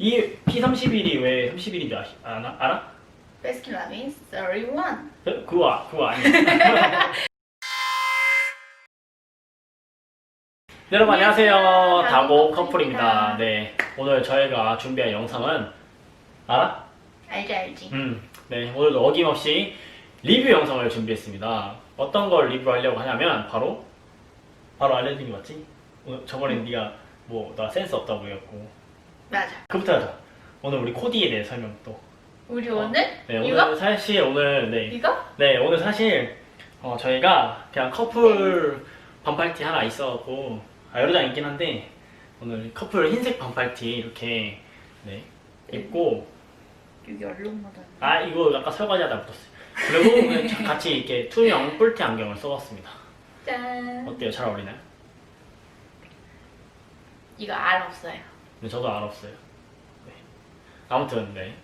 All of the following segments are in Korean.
이 P31이 왜 31인지 아시, 아나, 알아? 베스킨 라빈스 31. 그- 그거, 그거 아니야. 여러분 안녕하세요. 다보 커플입니다. 커플입니다. 네, 오늘 저희가 준비한 영상은 알아? 알지 알지. 음, 네, 오늘도 어김없이 리뷰 영상을 준비했습니다. 어떤 걸 리뷰하려고 하냐면 바로 바로 알려드린 게 맞지? 오늘 저번에 네가 뭐 나 센스 없다고 그랬고 맞아. 그부터 하자. 오늘 우리 코디에 대해 설명 또. 우리 어. 오늘 네, 오늘 이거? 사실 오늘 네, 이거? 네 오늘 사실 어, 저희가 그냥 커플 반팔티 하나 있어갖고 아, 여러 장 있긴 한데 오늘 커플 흰색 반팔티 이렇게 네 입고 여기 얼룩 묻었네. 아 이거 아까 설거지하다 묻었어요. 그리고 자- 같이 이렇게 투명 뿔테 안경을 써봤습니다. 짠. 어때요? 잘 어울리나요? 이거 알 없어요. 근데 저도 알 없어요. 네. 아무튼 네.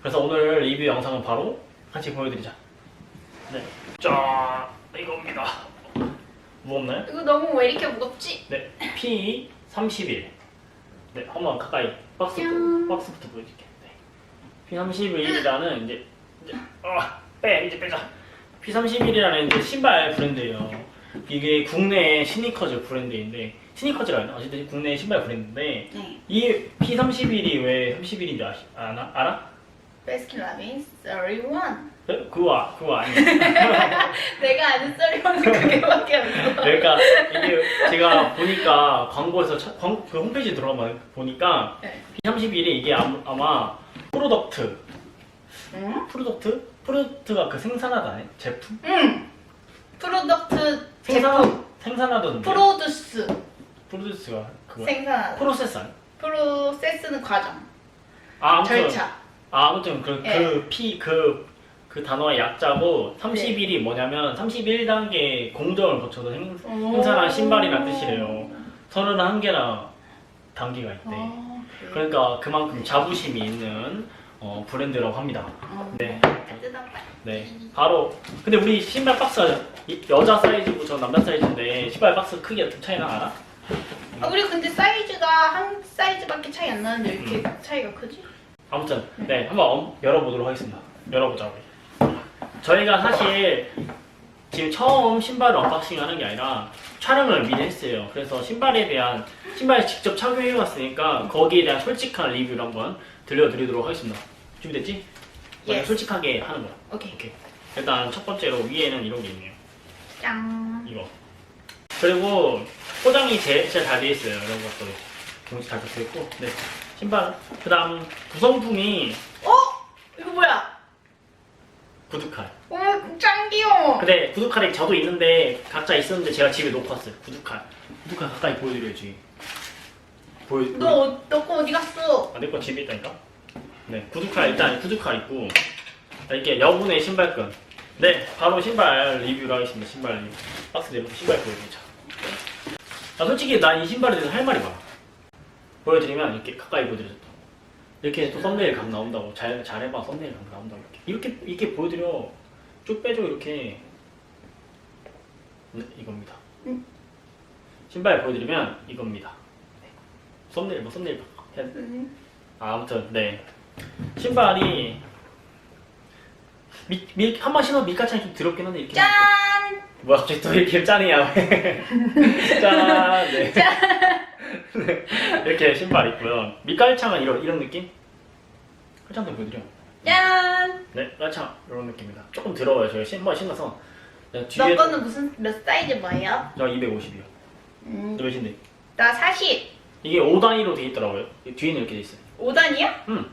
그래서 오늘 리뷰 영상은 바로 같이 보여드리자. 네. 짠 이겁니다. 무겁나요? 이거 너무 왜 이렇게 무겁지? 네. P 31. 네. 한번 가까이 박스 짠. 박스부터 보여줄게. 네. P 31이라는 이제 이제 어빼 이제 빼자. P 31이라는 이제 신발 브랜드예요. 이게 국내 스니커즈 브랜드인데 스니커즈라 해나 어쨌든 국내 신발 브랜드인데 네. 이 P31이 왜 31인지 아시, 아나, 알아? 베스킨 라빈스 31. 그- 그거, 그거 아니야. 내가 아는 썰이는 그게밖에 없어. 그러니까 이게 제가 보니까 광고에서 차- 광, 그 홈페이지 들어가 보니까 네. P31이 이게 아마, 아마 프로덕트, 응? 프로덕트? 프로덕트가 그 생산하다네? 제품? 응. 프로덕트 생산, 제품. 생산하던 프로듀스 프로듀스가 그거 생산. 프로세스 아니? 프로세스는 과정. 아, 아무튼 절차. 아, 아무튼 그, 예. 그 P, 그, 그 단어의 약자고 네. 31이 뭐냐면 31단계 공정을 거쳐서 행, 생산한 신발이란 뜻이래요. 31개나 단계가 있대. 아, 그래. 그러니까 그만큼 자부심이 있는 어, 브랜드라고 합니다. 어. 네, 뜯어봐. 네. 바로 근데 우리 신발 박스가 이- 여자 사이즈고 저 남자 사이즈인데 신발 박스 크기가 좀 차이나 알 아? 아, 우리 근데 사이즈가 한 사이즈밖에 차이 안 나는데 왜 이렇게 음. 차이가 크지? 아무튼 네 한번 엄- 열어보도록 하겠습니다. 열어보자고. 저희가 사실 지금 처음 신발을 언박싱하는 게 아니라 촬영을 미리 했어요. 그래서 신발에 대한 신발 직접 착용해봤으니까 거기에 대한 솔직한 리뷰를 한번 들려드리도록 하겠습니다. 준비됐지? 먼저 Yes. 솔직하게 하는 거야. 오케이. 오케이. 일단 첫 번째로 위에는 이런 게 있네요. 짱. 이거. 그리고 포장이 제- 진짜 잘돼 있어요. 이런 것도 봉지 잘 적혀 있고. 네. 신발. 그다음 구성품이 어? 이거 뭐야? 구두칼. 오, 짱 귀여워. 근데 구두칼이 저도 있는데 각자 있었는데 제가 집에 놓고 왔어요. 구두칼. 구두칼 가까이 보여드려야지. 보여. 너, 어- 너거 어디 갔어? 아, 내거 집에 있다니까? 네. 구두칼 일단 구두칼 있고 이렇게 여분의 신발끈. 네. 바로 신발 리뷰를 하겠습니다. 신발 리뷰. 박스 내놓고 신발 보여드리자. 아, 솔직히 난 이 신발에 대해서 할 말이 많아. 보여드리면 이렇게 가까이 보여드려서 또. 이렇게 또 썸네일 각 나온다고. 잘, 잘해봐. 썸네일 각 나온다고. 이렇게. 이렇게, 이렇게 보여드려. 쭉 빼줘, 이렇게. 네, 이겁니다. 음. 신발 보여드리면 이겁니다. 네. 썸네일, 뭐 썸네일 해야 돼? 음. 아, 아무튼, 네. 신발이. 미, 미, 한번 신어 밀가창이 좀 더럽긴 한데, 이렇게. 짠! 뭐야 갑자기 또 이렇게 짠이야 왜? 짠 네. 네. 이렇게 신발 있고요 밑갈창은 이런 이런 느낌? 깔창도 보여드려 짠! 네 깔창 이런 느낌입니다 조금 더러워요 저희 신발 신어서 네, 너 뒤에 거는 무슨, 몇 사이즈 뭐예요? 저 250이요 음, 너 몇인데? 나 40. 이게 5단위로 돼 있더라고요 뒤에는 이렇게 돼 있어요 5단이야? 음.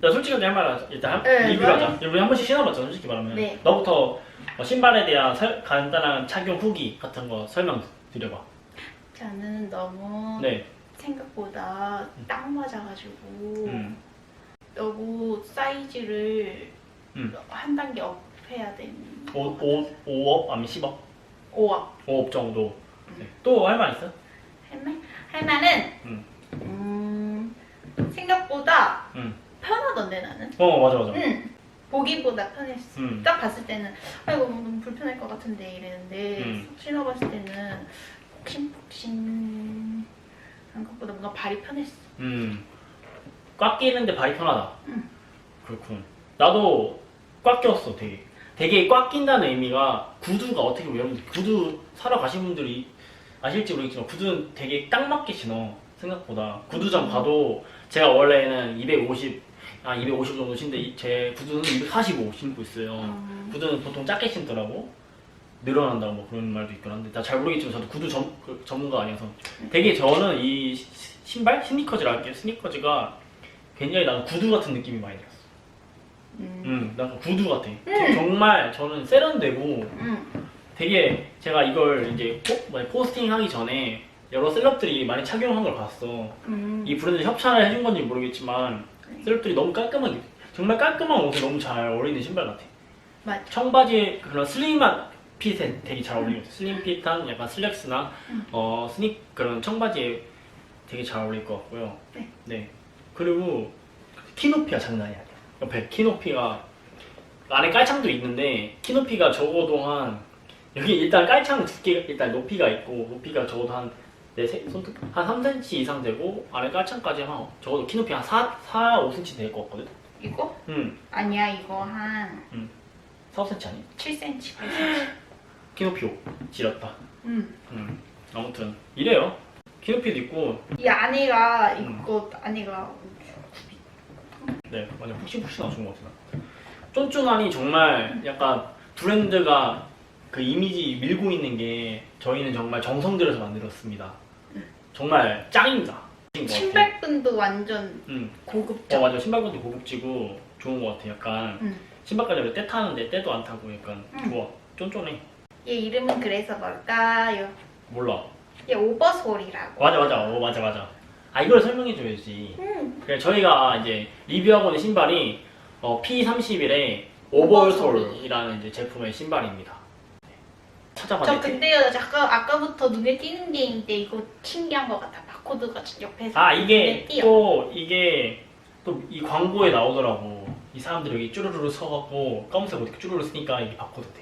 나 솔직하게 할말 일단 한- 네, 리뷰하자 우리 한 번씩 신어봤잖아 솔직히 말하면 네. 너부터 어, 신발에 대한 설- 간단한 착용 후기 같은 거 설명 드려봐 저는 너무 네 생각보다 딱 맞아가지고 음. 너무 사이즈를 음. 한 단계 업 해야 되는 5, 5, 5억 아니면 10억 5억 5억 정도. 네. 또 할 말 있어? 할 말? 할 말은 음. 음, 생각보다 음. 편하던데 나는 어 맞아 맞아. 응 보기보다 편했어 음. 딱 봤을 때는 아이고 너무 불편할 것 같은데 이랬는데 음. 신어봤을 때는 폭신폭신한 것보다 뭔가 발이 편했어 음. 꽉 끼는데 발이 편하다. 응. 그렇군. 나도 꽉 꼈어, 되게. 되게 꽉 낀다는 의미가 구두가 어떻게 보면 구두 사러 가신 분들이 아실지 모르겠지만 구두는 되게 딱 맞게 신어 생각보다 구두장 가도 제가 원래는 250, 아250 정도 신데 이- 제 구두는 245 신고 있어요. 음. 구두는 보통 작게 신더라고. 늘어난다고 뭐 그런 말도 있긴 한데. 나 잘 모르겠지만 저도 구두 전, 그 전문가 아니어서. 되게 저는 이 시- 신발? 스니커즈라 할게요. 스니커즈가 굉장히 나는 구두 같은 느낌이 많이 들었어. 음. 음, 약간 구두 같아. 정말 저는 세련되고 음. 되게 제가 이걸 이제 포, 뭐냐, 포스팅 하기 전에 여러 셀럽들이 많이 착용한 걸 봤어. 음. 이 브랜드 협찬을 해준 건지 모르겠지만 셀럽들이 너무 깔끔하게 정말 깔끔한 옷에 너무 잘 어울리는 신발 같아 맞아. 청바지에 그런 슬림한 핏에 되게 잘 어울리는 것 같아 슬림 핏한 약간 슬랙스나 음. 어 스닉 그런 청바지에 되게 잘 어울릴 것 같고요 네. 그리고 키 높이가 장난이 아니야 옆에 키 높이가 안에 깔창도 있는데 키 높이가 적어도 한 여기 일단 깔창 두께 일단 높이가 있고 높이가 적어도 한 내 손톱 한 3cm 이상 되고 안에 깔창까지 한 적어도 키 높이 한 4, 4 5cm 될 것 같거든 이거? 음 아니야 이거 한 4, 5cm 아니? 7cm, 8cm. 키 높이 지렸다 음. 음 아무튼 이래요 키 높이도 있고 이 안에가 음. 이거 안에가 네, 완전 푹신푹신하고 좋은 것 같아요. 쫀쫀하니 정말 약간 브랜드가 그 이미지 밀고 있는 게 저희는 정말 정성 들여서 만들었습니다. 정말 짱입니다. 신발끈도 완전 응. 고급져. 어, 맞아. 신발끈도 고급지고 좋은 것 같아. 약간 음. 신발까지 때 타는데 때도 안 타고 약간 음. 좋아. 쫀쫀해. 얘 이름은 그래서 뭘까요? 몰라. 얘 오버솔이라고. 맞아, 맞아. 어, 맞아, 맞아. 아, 이걸 설명해 줘야지. 음. 그래, 저희가 이제 리뷰하고 있는 신발이 어, P31의 오버솔이라는 이제 제품의 신발입니다. 저 찾아봤는데 근데요 잠깐 아까부터 눈에 띄는 게 있는데 이거 신기한 것 같아. 바코드가 옆에서 아 눈에 이게 띄어. 또 이게 또 이 광고에 나오더라고. 이 사람들이 여기 쭈루루루 서갖고 검은색 옷 쭈루루 쓰니까 이게 바코드 돼.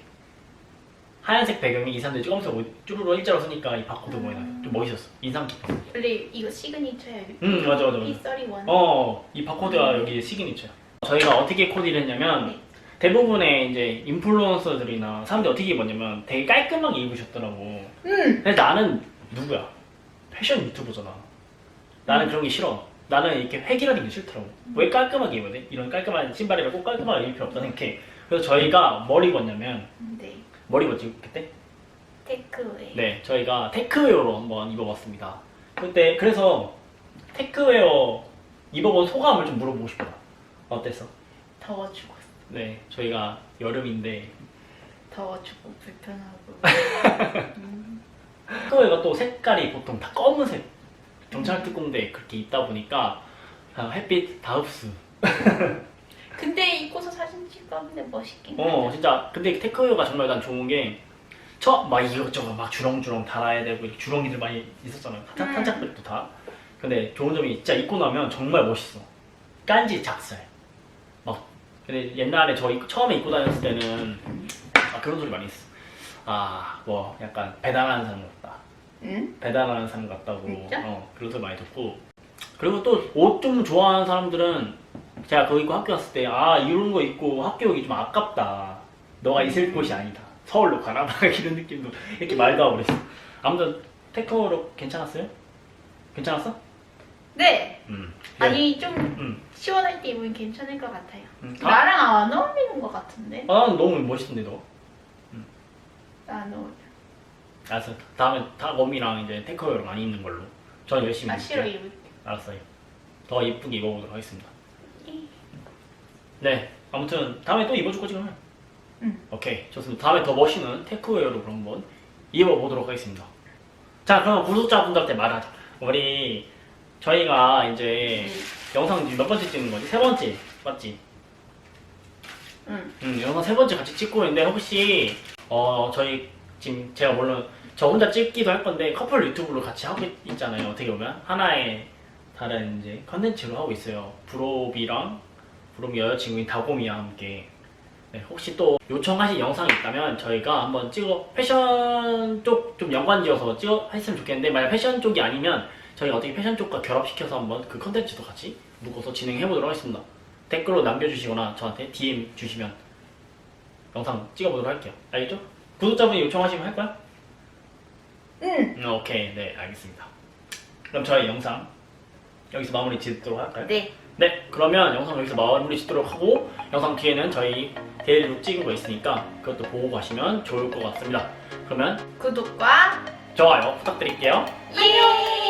하얀색 배경에 이 사람들이 검은색 옷 쭈루루 일자로 쓰니까 이 바코드 모양이 나요. 좀 멋있었어. 인상 깊었어. 원래 이거 시그니처야. 응 맞아 맞아 맞아. P31. 어, 이 바코드가 여기 시그니처야. 저희가 어떻게 코디를 했냐면 네. 대부분의 이제 인플루언서들이나 사람들이 어떻게 입었냐면 되게 깔끔하게 입으셨더라고. 음. 근데 나는 누구야? 패션 유튜버잖아. 나는 그런 게 싫어. 나는 이렇게 획일하는 게 싫더라고. 왜 깔끔하게 입어야 돼? 이런 깔끔한 신발이라 꼭 깔끔하게 입을 필요 없다 생각해. 그래서 저희가 뭘 입었냐면 네. 뭘 입었지 그때? 테크웨이. 네, 저희가 테크웨어로 한번 입어봤습니다. 그때 그래서 테크웨어 입어본 소감을 좀 물어보고 싶다. 어땠어? 더워 죽었어. 네, 저희가 여름인데 더워 죽고 불편하고. 음. 테크웨어가 또 색깔이 보통 다 검은색 경찰 특공대 그렇게 입다 보니까 아, 햇빛 다 흡수. 근데 입고서 사진 찍었는데 멋있긴 어, 하다. 진짜 근데 테크웨어가 정말 난 좋은 게저막 이것저것 막 주렁주렁 달아야 되고 이렇게 주렁이들 많이 있었잖아요. 탄- 음. 탄착백도 다. 근데 좋은 점이 진짜 입고 나면 정말 멋있어. 깐지 작살. 막 근데 옛날에 저 입- 처음에 입고 다녔을 때는 아, 그런 소리 많이 했어. 아 뭐 약간 배달하는 사람 같다. 응? 배달하는 사람 같다고 진짜? 어, 그런 소리 많이 듣고 그리고 또 옷 좀 좋아하는 사람들은 제가 그거 입고 학교 갔을 때 아 이런 거 입고 학교 오기 좀 아깝다 너가 있을 곳이 아니다 서울로 가라 막 이런 느낌도 이렇게 말도 하고 그랬어 아무튼 테크어로 괜찮았어요? 괜찮았어? 네. 음. 아니 좀 음. 시원할 때 입으면 괜찮을 것 같아요. 음. 아, 나랑 안 어울리는 것 같은데? 아, 난 너무 멋있던데 너 안 어울려. 알았어 다음에 다검이랑 이제 테크어로 많이 입는 걸로 전 열심히 아. 싫어 입을. 알았어요. 더 예쁘게 입어보도록 하겠습니다. 이. 네, 아무튼 다음에 또 입어줄 거지 그러면? 응. 오케이, 좋습니다. 다음에 더 멋있는 테크웨어로 그럼 한번 입어보도록 하겠습니다. 자, 그럼 구독자분들한테 말하자. 우리 저희가 이제 영상 이제 몇 번째 찍는 거지? 세 번째, 맞지? 응. 음, 영상 세 번째 같이 찍고 있는데 혹시 어 저희 지금 제가 물론 저 혼자 찍기도 할 건데 커플 유튜브로 같이 하고 있- 있잖아요. 어떻게 보면 하나의 다른 이제 컨텐츠로 하고 있어요. 브로비랑 브로미 여자친구인 다고미와 함께 네, 혹시 또 요청하신 영상이 있다면 저희가 한번 찍어 패션 쪽 좀 연관지어서 찍어 했으면 좋겠는데 만약 패션 쪽이 아니면 저희가 어떻게 패션 쪽과 결합시켜서 한번 그 컨텐츠도 같이 묶어서 진행해 보도록 하겠습니다. 댓글로 남겨주시거나 저한테 DM 주시면 영상 찍어보도록 할게요. 알겠죠? 구독자분이 요청하시면 할까요? 응. 음, 오케이, 네, 알겠습니다. 그럼 저희 영상 여기서 마무리 짓도록 할까요? 네. 네, 그러면 영상 여기서 마무리 짓도록 하고 영상 뒤에는 저희 데일리로 찍은 거 있으니까 그것도 보고 가시면 좋을 것 같습니다. 그러면 구독과 좋아요 부탁드릴게요. 예 안녕.